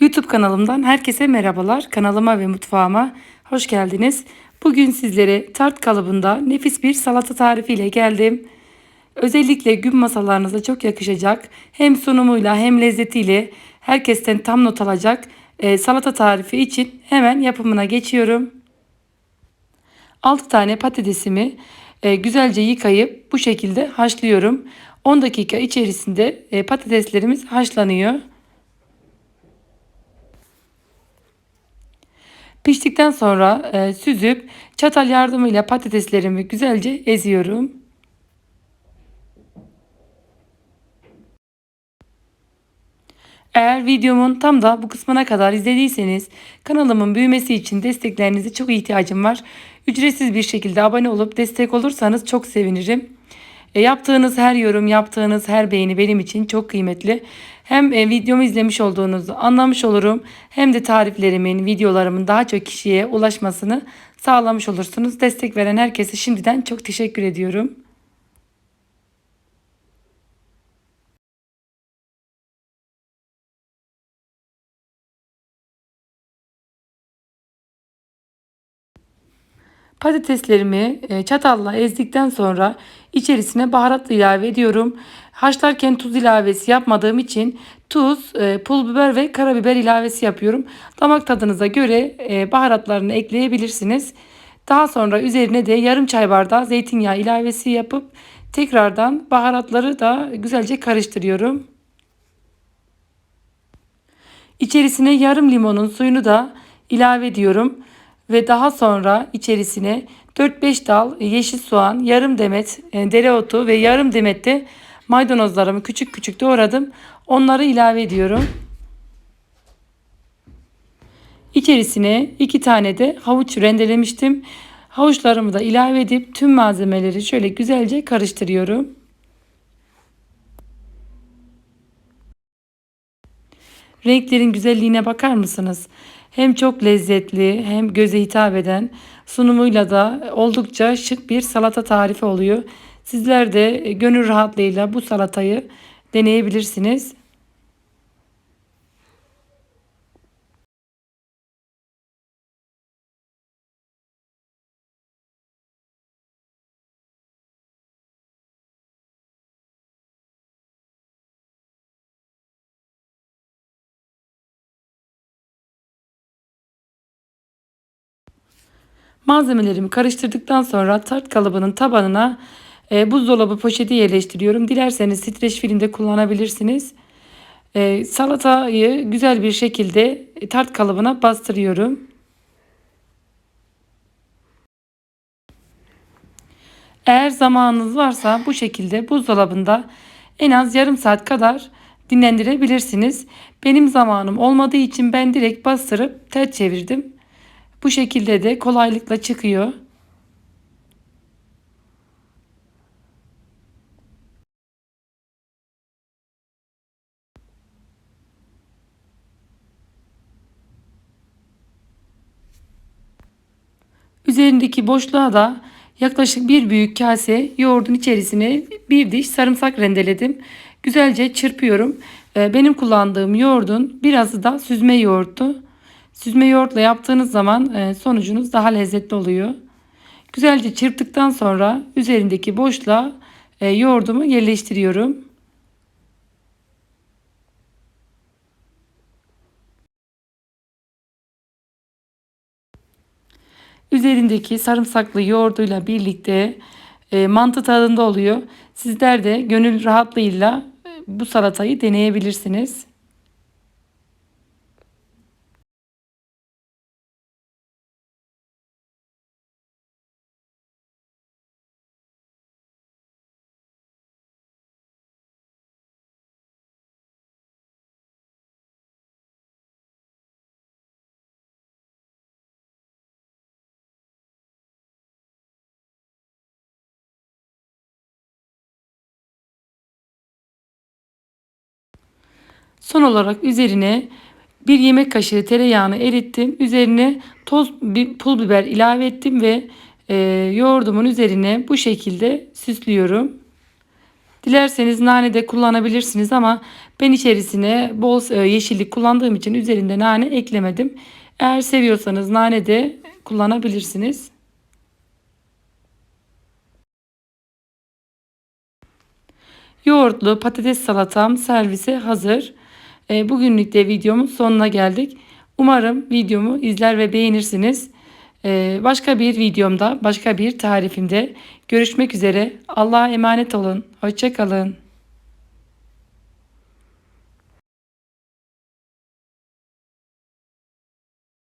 YouTube kanalımdan herkese merhabalar. Kanalıma ve mutfağıma hoş geldiniz. Bugün sizlere tart kalıbında nefis bir salata tarifiyle geldim. Özellikle gün masalarınıza çok yakışacak. Hem sunumuyla hem lezzetiyle herkesten tam not alacak e, salata tarifi için hemen yapımına geçiyorum. 6 tane patatesimi e, güzelce yıkayıp bu şekilde haşlıyorum. 10 dakika içerisinde e, patateslerimiz haşlanıyor. Piştikten sonra e, süzüp çatal yardımıyla patateslerimi güzelce eziyorum. Eğer videomun tam da bu kısmına kadar izlediyseniz kanalımın büyümesi için desteklerinize çok ihtiyacım var. Ücretsiz bir şekilde abone olup destek olursanız çok sevinirim. E, yaptığınız her yorum, yaptığınız her beğeni benim için çok kıymetli. Hem e, videomu izlemiş olduğunuzu anlamış olurum hem de tariflerimin, videolarımın daha çok kişiye ulaşmasını sağlamış olursunuz. Destek veren herkese şimdiden çok teşekkür ediyorum. Patateslerimi e, çatalla ezdikten sonra içerisine baharat ilave ediyorum. Haşlarken tuz ilavesi yapmadığım için tuz, e, pul biber ve karabiber ilavesi yapıyorum. Damak tadınıza göre e, baharatlarını ekleyebilirsiniz. Daha sonra üzerine de yarım çay bardağı zeytinyağı ilavesi yapıp tekrardan baharatları da güzelce karıştırıyorum. İçerisine yarım limonun suyunu da ilave ediyorum ve daha sonra içerisine 4-5 dal yeşil soğan, yarım demet e, dereotu ve yarım demet de maydanozlarımı küçük küçük doğradım. Onları ilave ediyorum. İçerisine 2 tane de havuç rendelemiştim. Havuçlarımı da ilave edip tüm malzemeleri şöyle güzelce karıştırıyorum. Renklerin güzelliğine bakar mısınız? Hem çok lezzetli hem göze hitap eden sunumuyla da oldukça şık bir salata tarifi oluyor. Sizler de gönül rahatlığıyla bu salatayı deneyebilirsiniz. Malzemelerimi karıştırdıktan sonra tart kalıbının tabanına e, buzdolabı poşeti yerleştiriyorum. Dilerseniz streç filmde kullanabilirsiniz. E, salatayı güzel bir şekilde tart kalıbına bastırıyorum. Eğer zamanınız varsa bu şekilde buzdolabında en az yarım saat kadar dinlendirebilirsiniz. Benim zamanım olmadığı için ben direkt bastırıp ters çevirdim. Bu şekilde de kolaylıkla çıkıyor. Üzerindeki boşluğa da yaklaşık bir büyük kase yoğurdun içerisine bir diş sarımsak rendeledim. Güzelce çırpıyorum. Ee, benim kullandığım yoğurdun birazı da süzme yoğurttu. Süzme yoğurtla yaptığınız zaman e, sonucunuz daha lezzetli oluyor. Güzelce çırptıktan sonra üzerindeki boşluğa e, yoğurdumu yerleştiriyorum. Üzerindeki sarımsaklı yoğurduyla birlikte e, mantı tadında oluyor. Sizler de gönül rahatlığıyla bu salatayı deneyebilirsiniz. Son olarak üzerine bir yemek kaşığı tereyağını erittim. Üzerine toz bir pul biber ilave ettim ve e, yoğurdumun üzerine bu şekilde süslüyorum. Dilerseniz nane de kullanabilirsiniz ama ben içerisine bol e, yeşillik kullandığım için üzerinde nane eklemedim. Eğer seviyorsanız nane de kullanabilirsiniz. Yoğurtlu patates salatam servise hazır. E, Bugünlük de videomun sonuna geldik. Umarım videomu izler ve beğenirsiniz. E, Başka bir videomda, başka bir tarifimde görüşmek üzere. Allah'a emanet olun. Hoşçakalın.